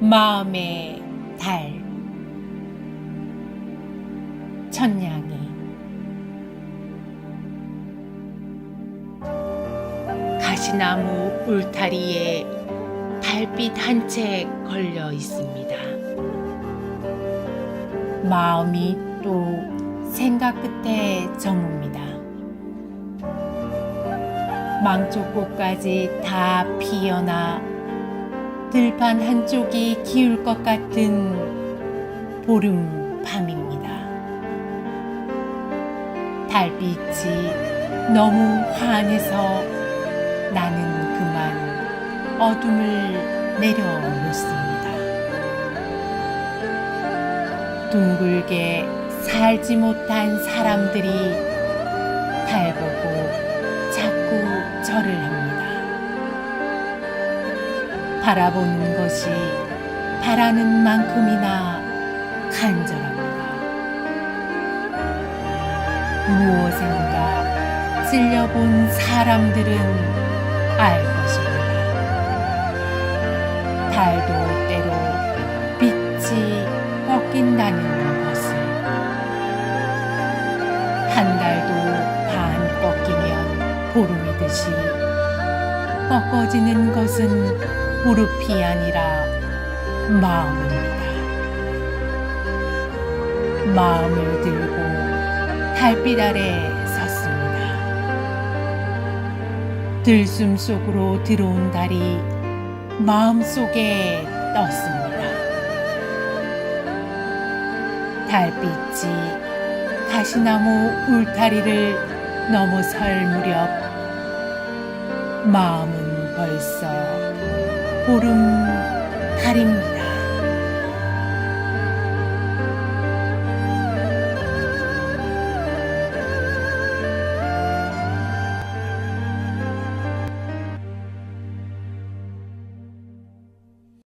마음의 달 천냥이 가시나무 울타리에 달빛 한 채 걸려 있습니다. 마음이 또 생각 끝에 저뭅니다. 망초꽃까지 다 피어나 들판 한쪽이 기울 것 같은 보름 밤입니다. 달빛이 너무 환해서 나는 그만 어둠을 내려놓습니다. 둥글게 살지 못한 사람들이 달 보고 자꾸 절을 합니다. 바라보는 것이 바라는 만큼이나 간절합니다. 무엇인가 찔려본 사람들은 알 것입니다. 달도 때로 빛이 꺾인다는 것을 한 달도 반 꺾이면 보름이듯이 꺾어지는 것은 무릎이 아니라 마음입니다. 마음을 들고 달빛 아래 섰습니다. 들숨 속으로 들어온 달이 마음 속에 떴습니다. 달빛이 가시나무 울타리를 넘어설 무렵 마음은 벌써 보름 달입니다.